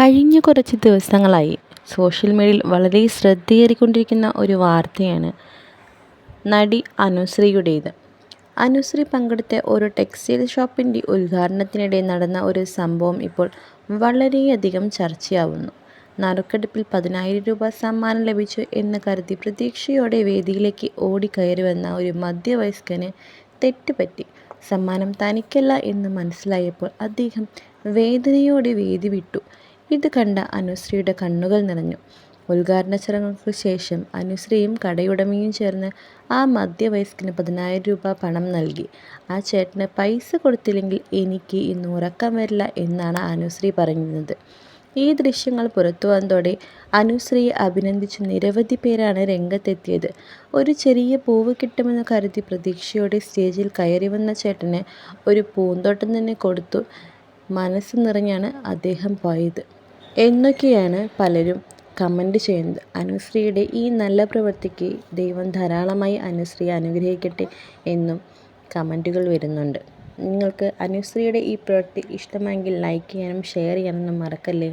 കഴിഞ്ഞ കുറച്ച് ദിവസങ്ങളായി സോഷ്യൽ മീഡിയയിൽ വളരെ ശ്രദ്ധയേറിക്കൊണ്ടിരിക്കുന്ന ഒരു വാർത്തയാണ് നടി അനുശ്രീയുടേത്. അനുശ്രീ പങ്കെടുത്ത ഒരു ടെക്സ്റ്റൈൽ ഷോപ്പിന്റെ ഉദ്ഘാടനത്തിനിടെ നടന്ന ഒരു സംഭവം ഇപ്പോൾ വളരെയധികം ചർച്ചയാവുന്നു. നറുക്കെടുപ്പിൽ പതിനായിരം രൂപ സമ്മാനം ലഭിച്ചു എന്ന് കരുതി പ്രതീക്ഷയോടെ വേദിയിലേക്ക് ഓടിക്കയറി വന്ന ഒരു മധ്യവയസ്കന് തെറ്റുപറ്റി. സമ്മാനം തനിക്കല്ല എന്ന് മനസ്സിലായപ്പോൾ അദ്ദേഹം വേദനയോടെ വേദി വിട്ടു. ഇത് കണ്ട അനുശ്രീയുടെ കണ്ണുകൾ നിറഞ്ഞു. ഉദ്ഘാടന ചടങ്ങുകൾക്ക് ശേഷം അനുശ്രീയും കടയുടമയും ചേർന്ന് ആ മധ്യവയസ്കന് പതിനായിരം രൂപ പണം നൽകി. ആ ചേട്ടന് പൈസ കൊടുത്തില്ലെങ്കിൽ എനിക്ക് ഇന്ന് ഉറക്കം വരില്ല എന്നാണ് അനുശ്രീ പറയുന്നത് ഈ ദൃശ്യങ്ങൾ പുറത്തു വന്നതോടെ അനുശ്രീയെ അഭിനന്ദിച്ച് നിരവധി പേരാണ് രംഗത്തെത്തിയത്. ഒരു ചെറിയ പൂവ് കിട്ടുമെന്ന് കരുതി പ്രതീക്ഷയോടെ സ്റ്റേജിൽ കയറി വന്ന ചേട്ടന് ഒരു പൂന്തോട്ടം തന്നെ കൊടുത്തു മനസ്സ് നിറഞ്ഞാണ് അദ്ദേഹം പോയത്. എന്നൊക്കെയാണ് പലരും കമന്റ് ചെയ്യുന്നത്. അനുശ്രീയുടെ ഈ നല്ല പ്രവൃത്തിക്ക് ദൈവം ധാരാളമായി അനുശ്രീയെ അനുഗ്രഹിക്കട്ടെ എന്നും കമന്റുകൾ വരുന്നുണ്ട്. നിങ്ങൾക്ക് അനുശ്രീയുടെ ഈ പ്രവൃത്തി ഇഷ്ടമെങ്കിൽ ലൈക്ക് ചെയ്യാനും ഷെയർ ചെയ്യാനൊന്നും മറക്കല്ലേ?